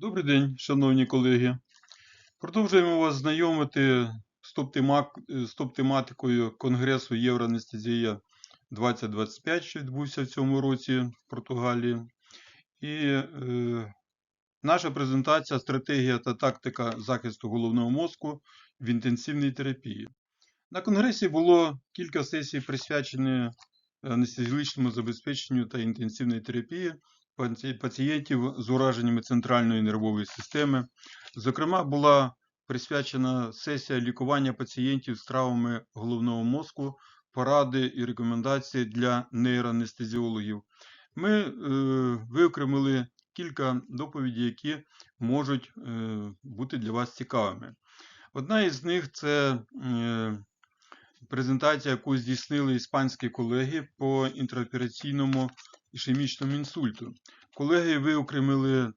Добрий день, шановні колеги. Продовжуємо вас знайомити з топ-тема- з топ-тематикою Конгресу Євроанестезія 2025, що відбувся в цьому році в Португалії. І е, наша презентація Стратегія та тактика захисту головного мозку в інтенсивній терапії. На конгресі було кілька сесій, присвячені анестезіологічному забезпеченню та інтенсивній терапії пацієнтів з ураженнями центральної нервової системи. Зокрема, була присвячена сесія лікування пацієнтів з травмами головного мозку, поради і рекомендації для нейроанестезіологів. Ми е, виокремили кілька доповідей, які можуть е, бути для вас цікавими. Одна із них це е, презентація, яку здійснили іспанські колеги по інтраопераційному ішемічному інсульту. Колеги виокремили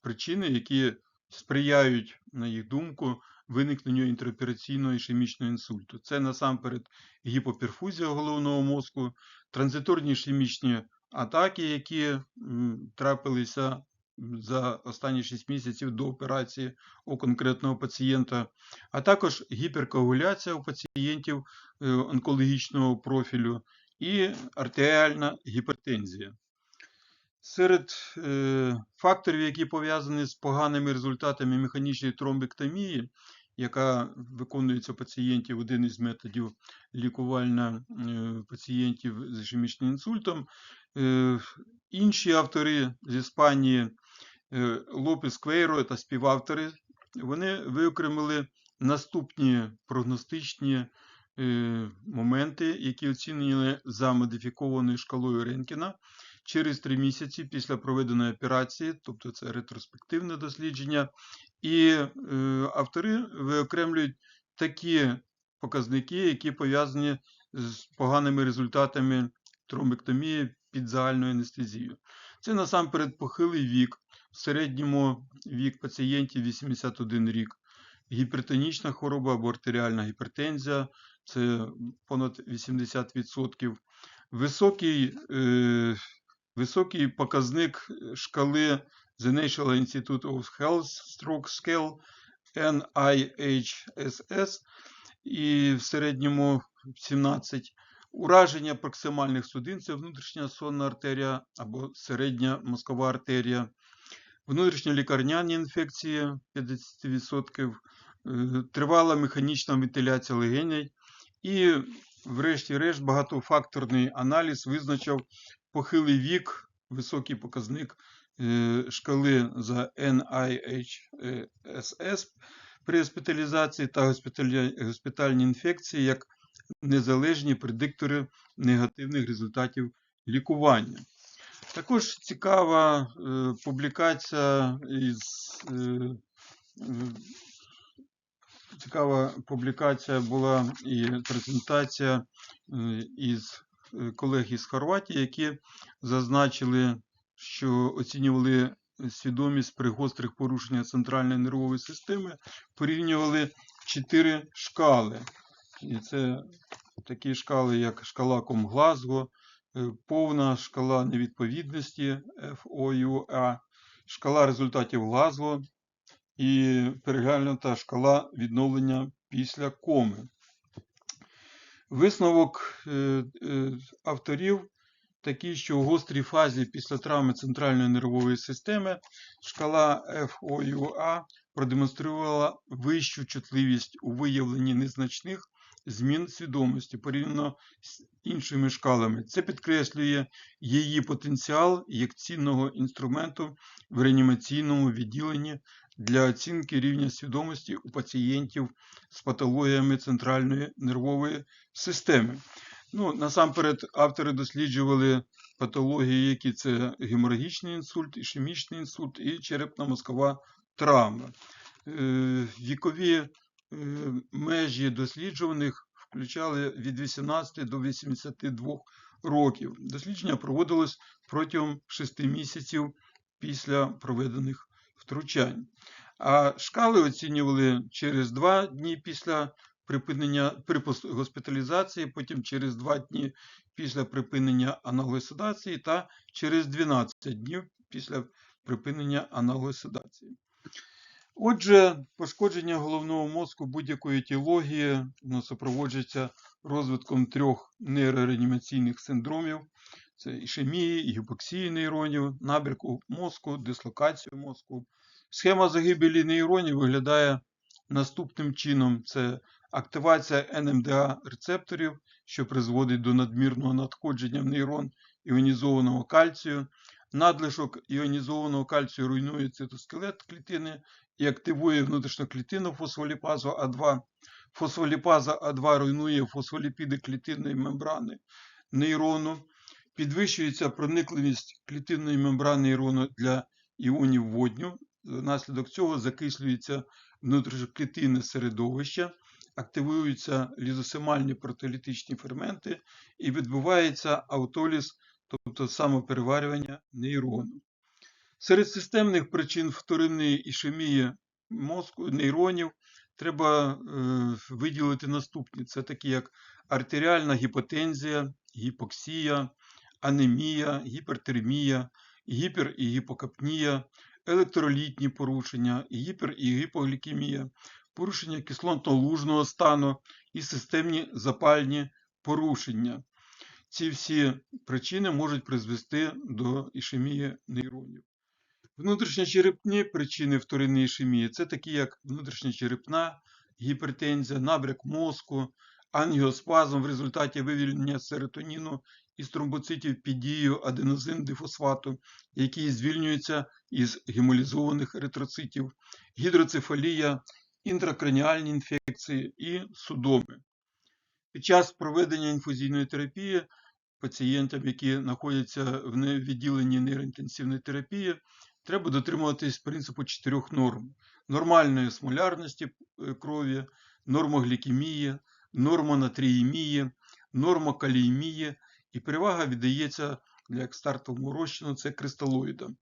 причини, які сприяють, на їх думку, виникненню інтраопераційного ішемічного інсульту. Це насамперед гіпоперфузія головного мозку, транзиторні ішемічні атаки, які трапилися за останні 6 місяців до операції у конкретного пацієнта, а також гіперкоагуляція у пацієнтів е, онкологічного профілю і артеріальна гіпертензія. Серед е, факторів, які пов'язані з поганими результатами механічної тромбектомії, яка виконується пацієнтів один із методів лікування е, пацієнтів з ішемічним інсультом, е, інші автори з Іспанії Лопес Квейро та співавтори, вони виокремили наступні прогностичні моменти, які оцінені за модифікованою шкалою Ренкіна через три місяці після проведеної операції, тобто це ретроспективне дослідження, і е, автори виокремлюють такі показники, які пов'язані з поганими результатами тромбектомії під загальною анестезією. Це насамперед похилий вік, в середньому вік пацієнтів 81 рік, гіпертонічна хвороба або артеріальна гіпертензія, це понад 80%. Високий, е, високий показник шкали The National Institute of Health Stroke Scale NIHSS і в середньому 17. Ураження проксимальних судин це внутрішня сонна артерія або середня мозкова артерія, внутрішньолікарняні інфекції 50%, е, тривала механічна вентиляція легеней і, врешті-решт, багатофакторний аналіз визначив похилий вік, високий показник е, шкали за NIHSS при госпіталізації та госпітальні інфекції як незалежні предиктори негативних результатів лікування. Також цікава е, публікація із е, е, цікава публікація була і презентація е, із е, колег із Хорватії, які зазначили, що оцінювали свідомість при гострих порушеннях центральної нервової системи, порівнювали чотири шкали. І це такі шкали, як шкала Комглазго, е, повна шкала невідповідності FOUA, шкала результатів Глазго і переглянута шкала відновлення після коми. Висновок е, е, авторів такий, що у гострій фазі після травми центральної нервової системи шкала FOUA продемонструвала вищу чутливість у виявленні незначних змін свідомості порівняно з іншими шкалами. Це підкреслює її потенціал як цінного інструменту в реанімаційному відділенні для оцінки рівня свідомості у пацієнтів з патологіями центральної нервової системи. Ну, насамперед, автори досліджували патології, які це геморагічний інсульт, ішемічний інсульт і черепно-мозкова травма. Е, Вікові е, межі досліджуваних включали від 18 до 82 років. Дослідження проводилось протягом 6 місяців після проведених втручань. А шкали оцінювали через 2 дні після припинення при госпіталізації, потім через 2 дні після припинення аналогоседації та через 12 днів після припинення аналогоседації. Отже, пошкодження головного мозку будь-якої етіології супроводжується розвитком трьох нейрореанімаційних синдромів: це ішемії, гіпоксії нейронів, набірку мозку, дислокацію мозку. Схема загибелі нейронів виглядає наступним чином: це активація НМДА рецепторів, що призводить до надмірного надходження в нейрон іонізованого кальцію. Надлишок іонізованого кальцію руйнує цитоскелет клітини і активує внутрішньоклітинну фосфоліпазу А2. Фосфоліпаза А2 руйнує фосфоліпіди клітинної мембрани нейрону. Підвищується проникливість клітинної мембрани нейрону для іонів водню. Внаслідок цього закислюється внутрішньоклітинне середовище, активуються лізосимальні протеолітичні ферменти і відбувається аутоліз, тобто самопереварювання нейрону. Серед системних причин вторинної ішемії мозку нейронів треба е, виділити наступні: це такі як артеріальна гіпотензія, гіпоксія, анемія, гіпертермія, гіпер- і гіпокапнія, електролітні порушення, гіпер- і гіпоглікемія, порушення кислотно-лужного стану і системні запальні порушення. Ці всі причини можуть призвести до ішемії нейронів. Внутрішньочерепні причини вторинної ішемії це такі, як внутрішньочерепна гіпертензія, набряк мозку, ангіоспазм в результаті вивільнення серотоніну із тромбоцитів під дією аденозин-дифосфату, який звільнюється із гемолізованих еритроцитів, гідроцефалія, інтракраніальні інфекції і судоми. Під час проведення інфузійної терапії пацієнтам, які знаходяться в відділенні нейроінтенсивної терапії, треба дотримуватись принципу чотирьох норм: нормальної смолярності е, крові, нормоглікемії, нормонатріємії, нормокаліємії і перевага віддається для стартовому розчину це кристалоїдам.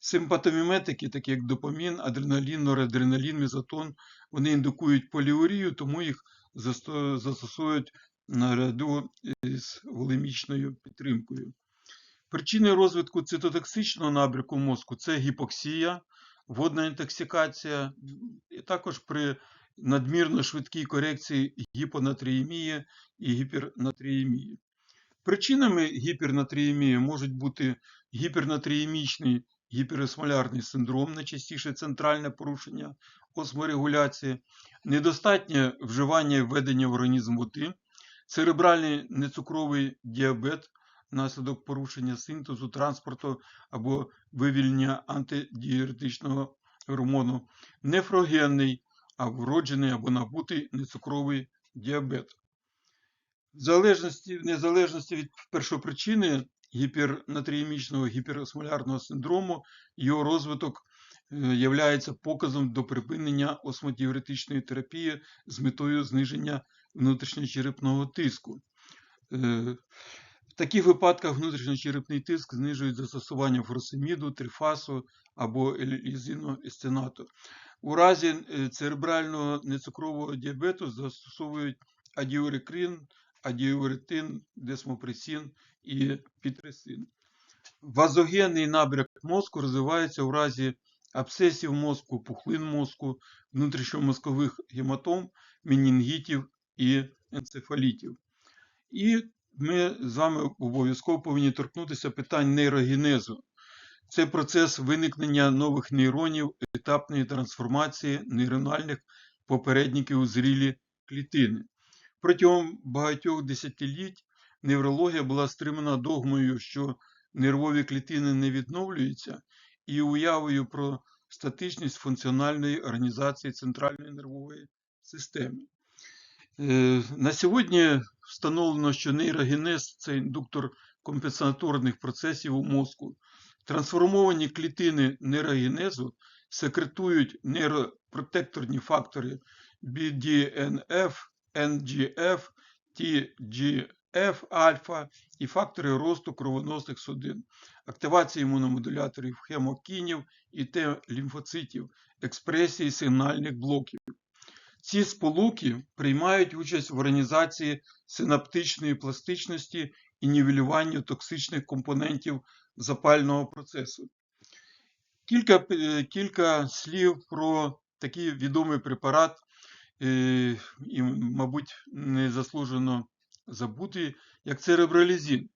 Симпатоміметики, такі як допамін, адреналін, норадреналін, мезотон, вони індукують поліурію, тому їх засто- застосовують наряду з волемічною підтримкою. Причини розвитку цитотоксичного набряку мозку це гіпоксія, водна інтоксикація, і також при надмірно швидкій корекції гіпонатріємії і гіпернатріємії. Причинами гіпернатріємії можуть бути гіпернатріємічний гіперосмолярний синдром, найчастіше центральне порушення осморегуляції, недостатнє вживання і введення в організм води, церебральний нецукровий діабет внаслідок порушення синтезу, транспорту або вивільнення антидіуретичного гормону, нефрогенний, а вроджений або набутий нецукровий діабет. В залежності, в незалежності від першопричини гіпернатріємічного гіперосмолярного синдрому, його розвиток е, являється показом до припинення осмотіуретичної терапії з метою зниження внутрішньочерепного тиску. Е, В таких випадках внутрішньочерепний тиск знижують застосування фуросеміду, трифасу або лізиноестенату. У разі е, церебрального нецукрового діабету застосовують адіорекрин, адіуретин, десмопресин і пітресин. Вазогенний набряк мозку розвивається у разі абсцесів мозку, пухлин мозку, внутрішньомозкових гематом, менінгітів і енцефалітів. І ми з вами обов'язково повинні торкнутися питань нейрогенезу. Це процес виникнення нових нейронів, етапної трансформації нейрональних попередників у зрілі клітини. Протягом багатьох десятиліть неврологія була стримана догмою, що нервові клітини не відновлюються, і уявою про статичність функціональної організації центральної нервової системи. Е, На сьогодні встановлено, що нейрогенез це індуктор компенсаторних процесів у мозку. Трансформовані клітини нейрогенезу секретують нейропротекторні фактори BDNF, NGF, TGF альфа і фактори росту кровоносних судин, активації імуномодуляторів хемокінів і Т-лімфоцитів, експресії сигнальних блоків. Ці сполуки приймають участь в організації синаптичної пластичності і нівелюванню токсичних компонентів запального процесу. Кілька, кілька слів про такий відомий препарат, і, мабуть, незаслужено забутий, як церебролізін.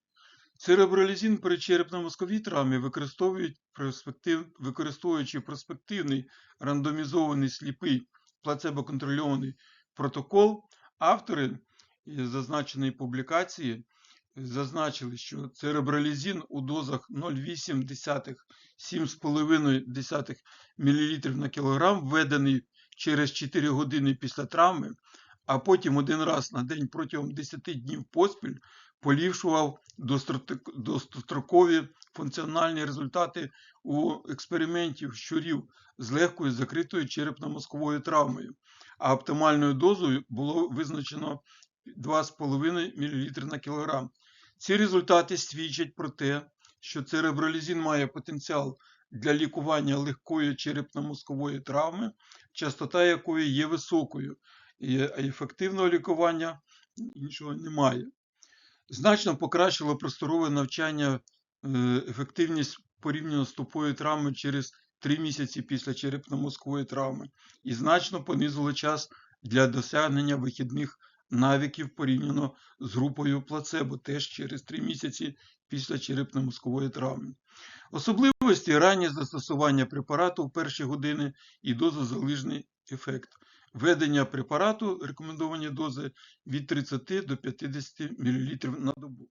Церебролізін при черепно-мозковій травмі використовують перспектив, використовуючи перспективний рандомізований сліпий плацебо-контрольований протокол, автори зазначеної публікації зазначили, що церебролізін у дозах 0,8 7,5 мл на кілограм введений через 4 години після травми, а потім один раз на день протягом 10 днів поспіль поліпшував дострокові функціональні результати у експериментів щурів з легкою закритою черепно-мозковою травмою, а оптимальною дозою було визначено 2,5 мл на кілограм. Ці результати свідчать про те, що церебролізін має потенціал для лікування легкої черепно-мозкової травми, частота якої є високою, а ефективного лікування іншого немає. Значно покращило просторове навчання е, ефективність порівняно з тупою травмою через 3 місяці після черепно-мозкової травми і значно понизило час для досягнення вихідних навиків порівняно з групою плацебо теж через 3 місяці після черепно-мозкової травми. Особливості раннє застосування препарату в перші години і дозозалежний ефект. Введення препарату рекомендовані дози від 30 до 50 мл на добу.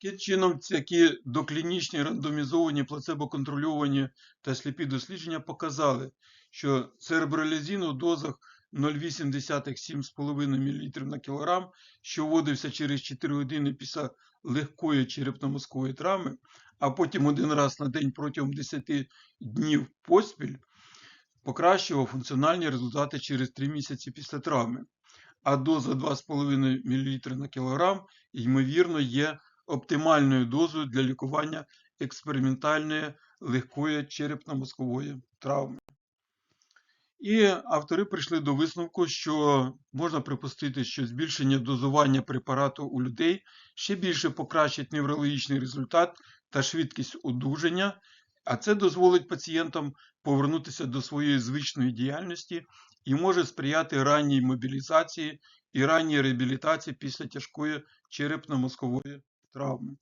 Таким чином, такі доклінічні рандомізовані плацебо-контрольовані та сліпі дослідження показали, що церебролізін у дозах 0,8-7,5 мл на кілограм, що вводився через 4 години після легкої черепно-мозкової травми, а потім один раз на день протягом 10 днів поспіль, покращував функціональні результати через 3 місяці після травми. А доза 2,5 мл на кілограм, ймовірно, є оптимальною дозою для лікування експериментальної легкої черепно-мозкової травми. І автори прийшли до висновку, що можна припустити, що збільшення дозування препарату у людей ще більше покращить неврологічний результат та швидкість одужання, а це дозволить пацієнтам повернутися до своєї звичної діяльності і може сприяти ранній мобілізації і ранній реабілітації після тяжкої черепно-мозкової травми.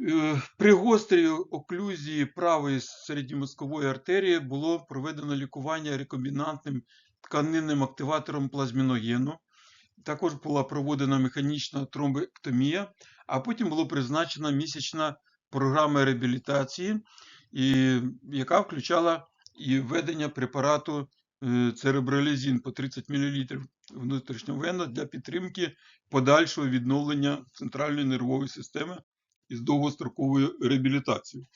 Е, При гострій оклюзії правої середньомозкової артерії було проведено лікування рекомбінантним тканинним активатором плазміногену. Також була проведена механічна тромбектомія, а потім було призначена місячна програма реабілітації, яка включала і введення препарату е, церебролізін по 30 мл внутрішньовенно для підтримки подальшого відновлення центральної нервової системи із довгостроковою реабілітацією.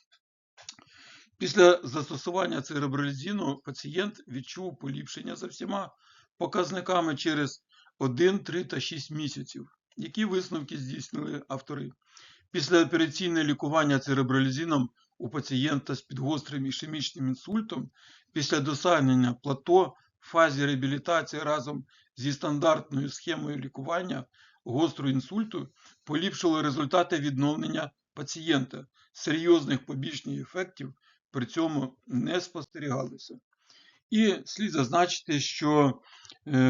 Після застосування церебролізіну пацієнт відчув поліпшення за всіма показниками через 1, 3 та 6 місяців. Які висновки здійснили автори? Післяопераційне лікування церебролізином у пацієнта з підгострим ішемічним інсультом після досягнення плато в фазі реабілітації разом зі стандартною схемою лікування гострого інсульту поліпшило результати відновлення пацієнта. Серйозних побічних ефектів при цьому не спостерігалося. І слід зазначити, що е,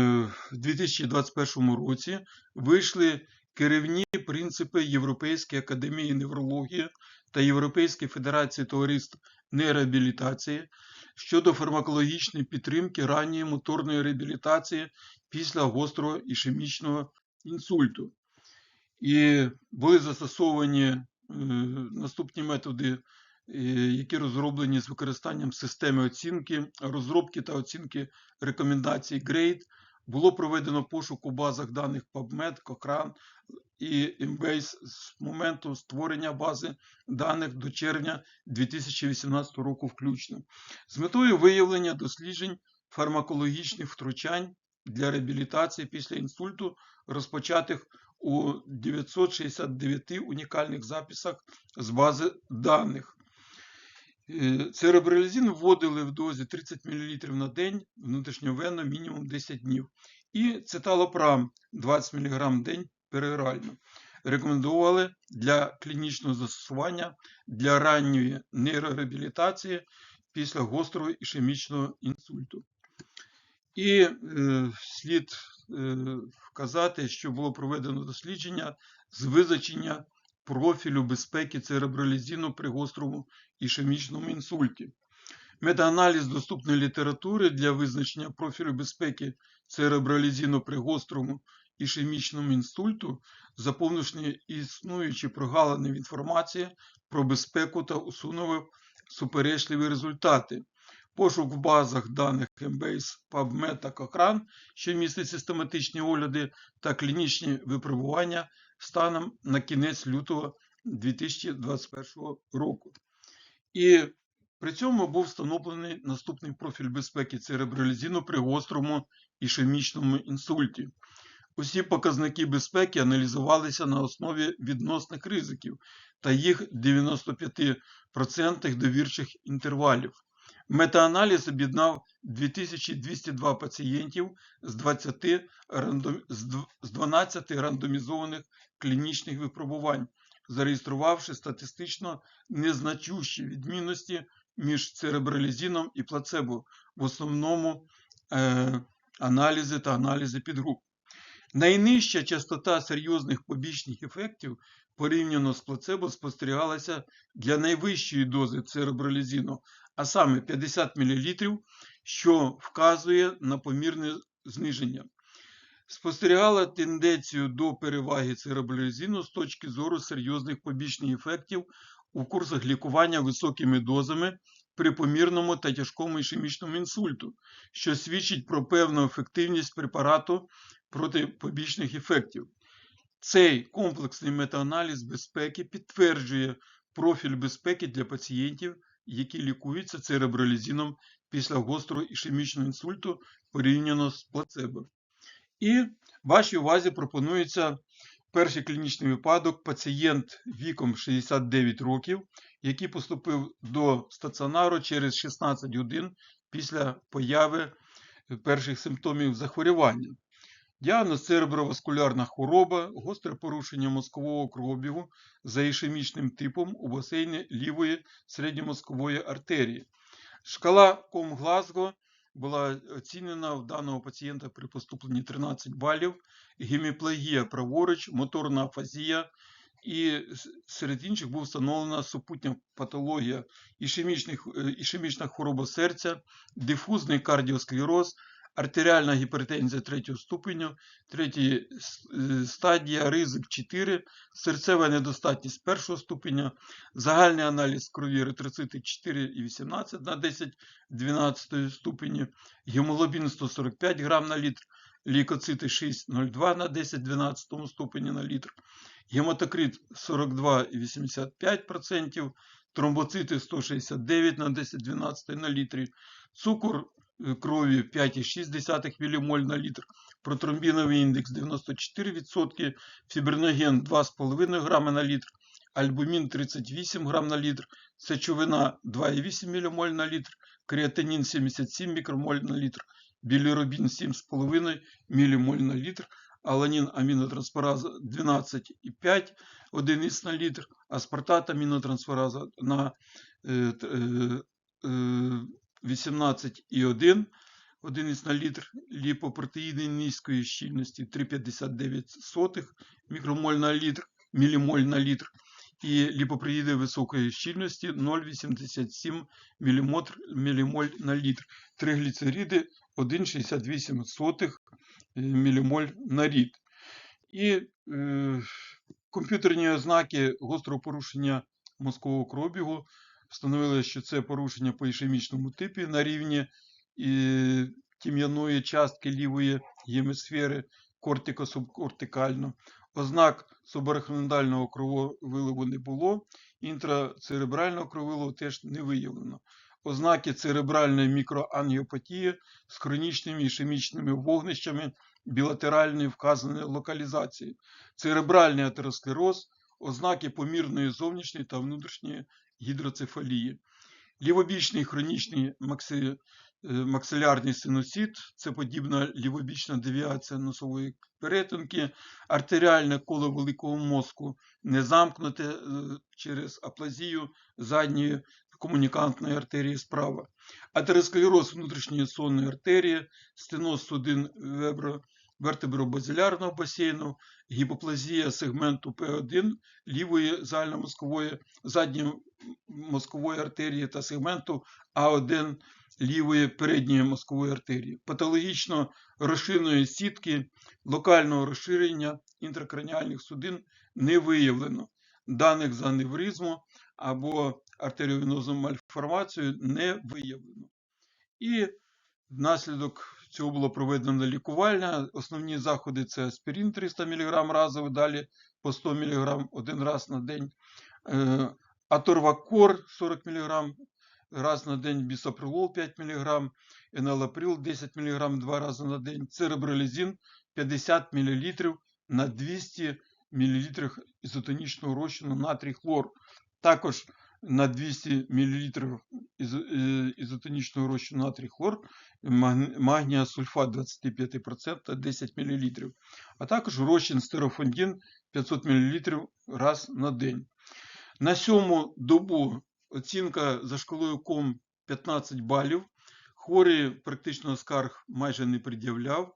в 2021 році вийшли керівні принципи Європейської академії неврології та Європейської федерації товариств нейрореабілітації щодо фармакологічної підтримки ранньої моторної реабілітації після гострого ішемічного інсульту. І були застосовані е, наступні методи, е, які розроблені з використанням системи оцінки, розробки та оцінки рекомендацій GRADE. Було проведено пошук у базах даних PubMed, Cochrane і Embase з моменту створення бази даних до червня 2018 року включно. З метою виявлення досліджень фармакологічних втручань для реабілітації після інсульту, розпочатих у 969 унікальних записах з бази даних. Е, вводили в дозі 30 мл на день внутрішньовенно мінімум 10 днів. І циталопрам 20 мг в день перорально. рекомендували для клінічного застосування для ранньої нейрореабілітації після гострого ішемічного інсульту. І е, слід е, вказати, що було проведено дослідження з визначення профілю безпеки церебролізіну при гострому ішемічному інсульті. Метааналіз доступної літератури для визначення профілю безпеки церебролізіну при гострому ішемічному інсульту, заповнивши існуючі прогалини в інформації про безпеку та усунув суперечливі результати. Пошук в базах даних Embase, PubMed та Cochrane, що містить систематичні огляди та клінічні випробування станом на кінець лютого 2021 року. І при цьому був встановлений наступний профіль безпеки церебролізіну при гострому ішемічному інсульті. Усі показники безпеки аналізувалися на основі відносних ризиків та їх 95% довірчих інтервалів. Метааналіз об'єднав 2202 пацієнтів з 20 рандом... з дв- 12 рандомізованих клінічних випробувань, зареєструвавши статистично незначущі відмінності між церебролізином і плацебо, в основному е, аналізи та аналізи підгруп. Найнижча частота серйозних побічних ефектів порівняно з плацебо спостерігалася для найвищої дози церебролізину, а саме 50 мл, що вказує на помірне зниження. Спостерігала тенденцію до переваги церебролізину з точки зору серйозних побічних ефектів у курсах лікування високими дозами при помірному та тяжкому ішемічному інсульту, що свідчить про певну ефективність препарату проти побічних ефектів. Цей комплексний метааналіз безпеки підтверджує профіль безпеки для пацієнтів, які лікуються церебролізином після гострого ішемічного інсульту порівняно з плацебо. І вашій увазі пропонується перший клінічний випадок пацієнт віком 69 років, який поступив до стаціонару через 16 годин після появи перших симптомів захворювання. Діагноз цереброваскулярна хвороба, гостре порушення мозкового кровообігу за ішемічним типом у басейні лівої середньомозкової артерії. Шкала Ком Глазго була оцінена в даного пацієнта при поступленні 13 балів, геміплегія праворуч, моторна афазія, і серед інших був встановлена супутня патологія, е, ішемічна хвороба серця, дифузний кардіосклероз, артеріальна гіпертензія третього ступеню, третьої с- е, стадія, ризик 4, серцева недостатність першого ступеня, загальний аналіз крові еритроцити 4,18 на 10 12 ступені, гемоглобін 145 грам на літр, лейкоцити 6,02 на 10 12 ступені на літр, гематокрит 42,85%, тромбоцити 169 на 10 12 на літрі, цукор крові 5,6 ммоль на літр, протромбіновий індекс 94%, фібриноген 2,5 грами на літр, альбумін 38 грам на літр, сечовина 2,8 ммоль на літр, креатинін 77 мікромоль на літр, білірубін 7,5 мілімоль на літр, аланін амінотрансфераза 12,5 одиниць на літр, аспартат амінотрансфераза на е, е, е, 18,1 одиниць на літр, ліпопротеїни низької щільності 3,59 мікромоль на літр, мілімоль на літр, і ліпопротеїди високої щільності 0,87 мілімотр- мілімоль на літр, тригліцериди 1,68 мілімоль на рід. І е, комп'ютерні ознаки гострого порушення мозкового кровобігу встановили, що це порушення по ішемічному типі на рівні тім'яної частки лівої гемісфери кортико-субкортикально. Ознак субарахноїдального крововиливу не було, інтрацеребрального крововиливу теж не виявлено. Ознаки церебральної мікроангіопатії з хронічними ішемічними вогнищами білатеральної вказаної локалізації, церебральний атеросклероз, ознаки помірної зовнішньої та внутрішньої гідроцефалії. Лівобічний хронічний макси- е, максилярний синусит це подібна лівобічна девіація носової перетинки, артеріальне коло великого мозку не замкнуте е, через аплазію задньої комунікантної артерії справа, атеросклероз внутрішньої сонної артерії, стеноз судин вебро- вертебробазилярного басейну, гіпоплазія сегменту П1 лівої загальномозкової задньої мозкової артерії та сегменту А1 лівої передньої мозкової артерії, патологічно розширеної сітки, локального розширення інтракраніальних судин не виявлено. Даних за аневризму або артеріовенозну мальформацію не виявлено. І внаслідок цього було проведено лікування. Основні заходи це аспірин 300 мг разово, далі по 100 мг один раз на день. Е, Аторвакор 40 мг раз на день, бісопролол 5 мг, еналаприл 10 мг два рази на день, церебролізин 50 мл на 200 мл ізотонічного розчину натрій хлор. Також на 200 мл е, ізотонічного розчину натрій хлор магн- магнія сульфат 25% 10 мл, а також розчин стерофондін 500 мл раз на день. На сьому добу оцінка за шкалою КОМ 15 балів. Хворий практично скарг майже не пред'являв.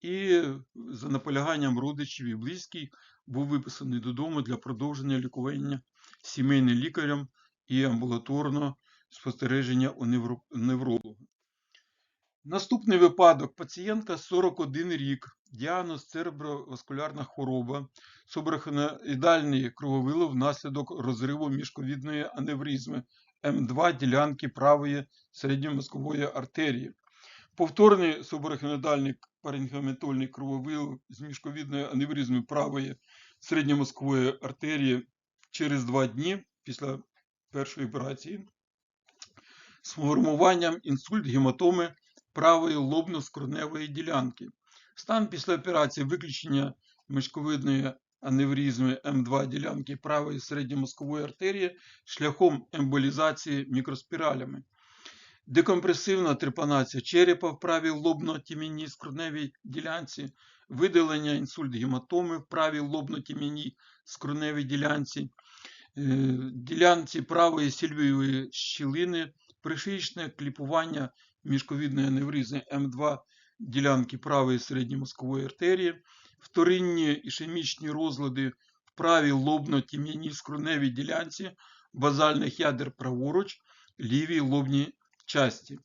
І за наполяганням родичів і близьких був виписаний додому для продовження лікування сімейним лікарем і амбулаторного спостереження у невро- невролога. Наступний випадок. Пацієнтка 41 рік, діагноз цереброваскулярна хвороба, субарахноїдальний крововилив внаслідок розриву міжковідної аневризми М2 ділянки правої середньомозкової артерії. Повторний субарахноїдальний паренхометольний крововилив з міжковідної аневризми правої середньомозкової артерії через два дні після першої операції з формуванням інсульт гематоми правої лобно-скроневої ділянки. Стан після операції виключення мишковидної аневризми М2 ділянки правої середньомозкової артерії шляхом емболізації мікроспіралями. Декомпресивна трепанація черепа в правій лобно-тімінній скроневій ділянці, видалення інсульт гематоми в правій лобно-тімінній скроневій ділянці, ділянці правої сільвієвої щілини, пришичне кліпування міжковідної аневризми М2 ділянки правої середньомозкової артерії, вторинні ішемічні розлади в правій лобно-тім'яній скроневій ділянці базальних ядер праворуч, лівій лобній часті,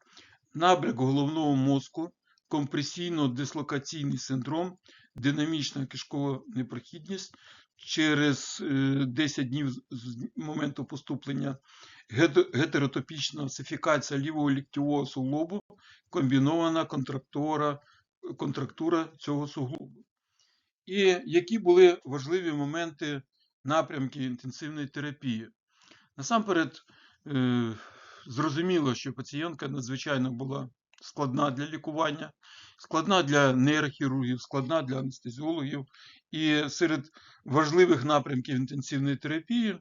набряк головного мозку, компресійно-дислокаційний синдром, динамічна кишкова непрохідність через е, 10 днів з- моменту поступлення, гетеротопічна осифікація лівого ліктьового суглобу, комбінована контрактура, контрактура цього суглобу. І які були важливі моменти напрямки інтенсивної терапії? Насамперед, е, зрозуміло, що пацієнтка надзвичайно була складна для лікування, складна для нейрохірургів, складна для анестезіологів. І серед важливих напрямків інтенсивної терапії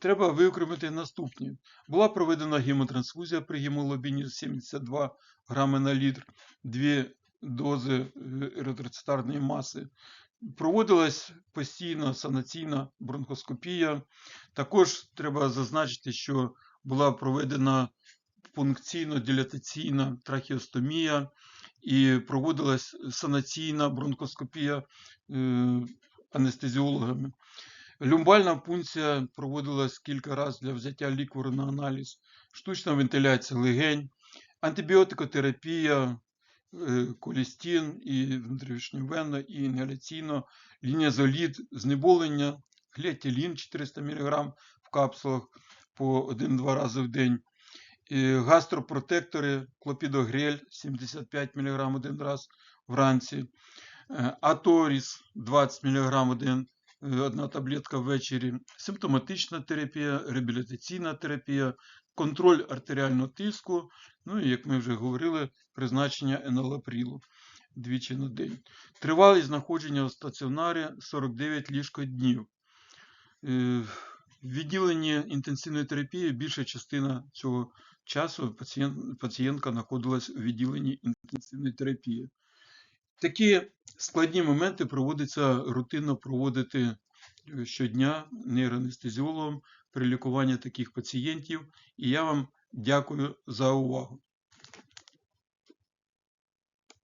треба виокремити наступні. Була проведена гемотрансфузія при гемоглобіні 72 грами на літр, дві дози е, еритроцитарної маси. Проводилась постійна санаційна бронхоскопія. Також треба зазначити, що була проведена пункційно-дилатаційна трахеостомія і проводилась санаційна бронхоскопія е, анестезіологами. Люмбальна пункція проводилась кілька разів для взяття ліквору на аналіз, штучна вентиляція легень, антибіотикотерапія, е, колістін і внутрішньовенно, і інгаляційно, лінезолід, знеболення, глетілін 400 мг в капсулах по 1-2 рази в день, гастропротектори, клопідогрель 75 мг один раз вранці, Аторіс 20 мг один, е, одна таблетка ввечері, симптоматична терапія, реабілітаційна терапія, контроль артеріального тиску, ну і, як ми вже говорили, призначення енолапрілу двічі на день. Тривалість знаходження у стаціонарі 49 ліжкоднів. Е, В відділенні інтенсивної терапії більша частина цього часу пацієнт, пацієнтка знаходилась у відділенні інтенсивної терапії. Такі складні моменти проводиться рутинно проводити е, щодня нейроанестезіологом при лікуванні таких пацієнтів. І я вам дякую за увагу.